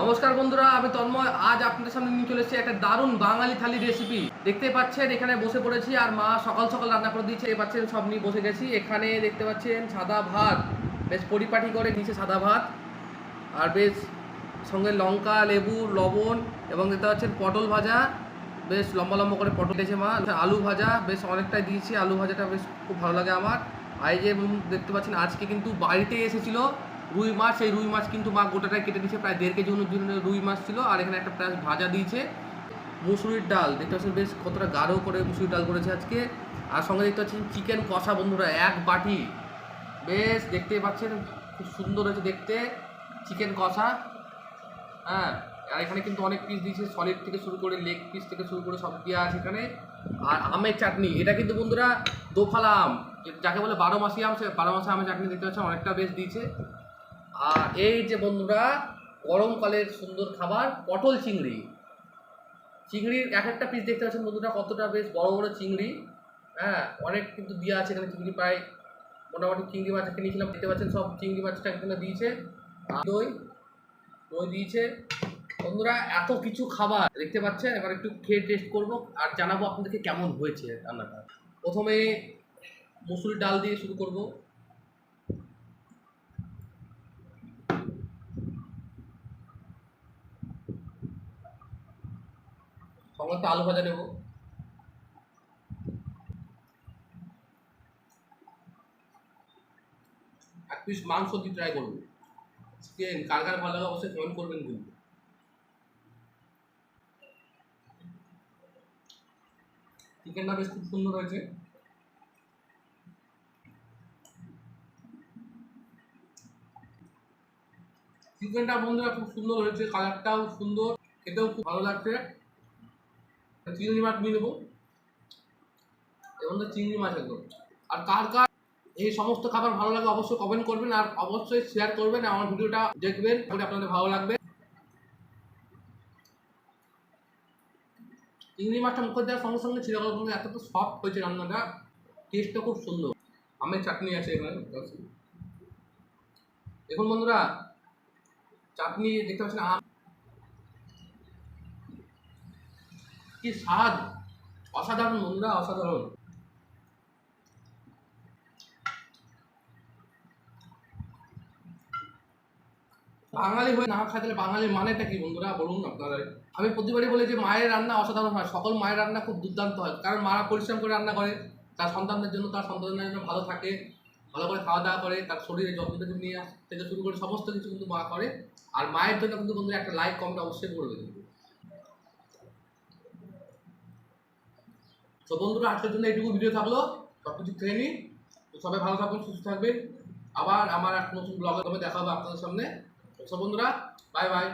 নমস্কার বন্ধুরা, আমি তন্ময়। আজ আপনাদের সামনে নিয়ে চলে এসেছি একটা দারুণ বাঙালি থালি রেসিপি দেখতে পাচ্ছেন, এখানে বসে পড়েছি আর মা সকাল সকাল রান্না করে দিয়েছে। দেখতে পাচ্ছেন, সব নিয়ে বসে গেছি। এখানে দেখতে পাচ্ছেন, সাদা ভাত। বেশ পরিপাটি করে নিচে সাদা ভাত। আর বেশ সঙ্গে লঙ্কা, লেবু, লবণ এবং দেখতে পাচ্ছেন, পটল ভাজা। বেশ লম্বা লম্বা করে পটল দিয়েছে মা। আলু ভাজা, বেশ অনেকটাই দিয়েছি। আলু ভাজাটা বেশ খুব ভালো লাগে আমার। আর যে দেখতে পাচ্ছেন, আজকে কিন্তু বাড়িতে এসেছিল। রুই মাছ এই রুই মাছ কিন্তু মা গোটাটাই কেটে দিয়েছে, প্রায় দেড় কেজি অনুযায়ী রুই মাছ ছিল, আর এখানে একটা প্রায় ভাজা দিয়েছে। মুসুরির ডাল, দেখতে পাচ্ছেন বেশ কতটা গাঢ় করে মুসুরির ডাল করেছে আজকে। আর সঙ্গে দেখতে পাচ্ছেন চিকেন কষা বন্ধুরা, এক বাটি। বেশ দেখতে পাচ্ছেন, খুব সুন্দর হয়েছে দেখতে, চিকেন কষা। হ্যাঁ আর এখানে কিন্তু অনেক পিস দিয়েছে, সলিড থেকে শুরু করে লেগ পিস থেকে শুরু করে সব দেওয়া আছে এখানে। আর আমের চাটনি, এটা কিন্তু বন্ধুরা দোফালা আম, যাকে বলে বারো মাসি আম, সে বারো মাসে আমের চাটনি দেখতে পাচ্ছেন, অনেকটা বেশ দিয়েছে। আর এই যে বন্ধুরা গরমকালের সুন্দর খাবার, পটল চিংড়ি। চিংড়ির এক একটা পিস দেখতে পাচ্ছেন বন্ধুরা, কতটা বেশ বড় বড় চিংড়ি। হ্যাঁ অনেক কিন্তু দেওয়া আছে এখানে চিংড়ি, প্রায় মোটামুটি চিংড়ি মাছ একটা নিয়েছিলাম, দেখতে পাচ্ছেন সব চিংড়ি মাছটা এখানে দিয়েছে। দই দই দিয়েছে। বন্ধুরা, এত কিছু খাবার দেখতে পাচ্ছেন, এবার একটু খেয়ে টেস্ট করব আর জানাব আপনাদেরকে কেমন হয়েছে রান্নাটা। প্রথমে মুসুর ডাল দিয়ে শুরু করব। সঙ্গে একটা আলু ভাজা নেব। এক পিস মাংস দিয়ে ট্রাই করব। চিকেন, কার কার ভালো লাগে অবশ্যই কমেন্ট করবেন কিন্তু। চিকেনটা বেশ খুব সুন্দর হয়েছে। চিকেনটা বন্ধুরা খুব সুন্দর হয়েছে কালারটাও সুন্দর, খেতেও খুব ভালো লাগছে। চিংড়ি মাছ নিয়ে নেব। এবং চিংড়ি মাছ একদম। আর কার কার এই সমস্ত খাবার ভালো লাগে অবশ্যই কমেন্ট করবেন আর অবশ্যই শেয়ার করবেন, আমার ভিডিওটা দেখবেন আপনাদের ভালো লাগবে। চিংড়ি মাছটা মুখে দেওয়ার সঙ্গে সঙ্গে ছিল এত তো সফট হয়েছে রান্নাটা টেস্টটা খুব সুন্দর। আমের চাটনি আছে এখানে দেখুন বন্ধুরা, চাটনি দেখতে পাচ্ছেন আম কি স্বাদ? অসাধারণ বন্ধুরা, অসাধারণ। বাঙালি হয়ে না খাই তাহলে বাঙালির মানেটা কি বন্ধুরা? বলুন আপনারা আমি প্রতিবারই বলি যে, মায়ের রান্না অসাধারণ হয়। সকল মায়ের রান্না খুব দুর্দান্ত হয়। কারণ মারা পরিশ্রম করে রান্না করে। তার সন্তানদের জন্য, তার সন্তানদের জন্য ভালো থাকে। ভালো করে খাওয়া দাওয়া করে। তার শরীরে যত্ন নিয়ে থেকে শুরু করে সমস্ত কিছু কিন্তু মা করে। আর মায়ের জন্য কিন্তু বন্ধুরা একটা লাইক কমেন্ট অবশ্যই করবে কিন্তু তো বন্ধুরা, আজকের জন্য এইটুকু ভিডিও থাকল। সব কিছু তো সবাই ভালো থাকবেন সুস্থ থাকবেন। আবার আমার এক নতুন ব্লগে তবে আপনাদের সামনে। তো বন্ধুরা বাই বাই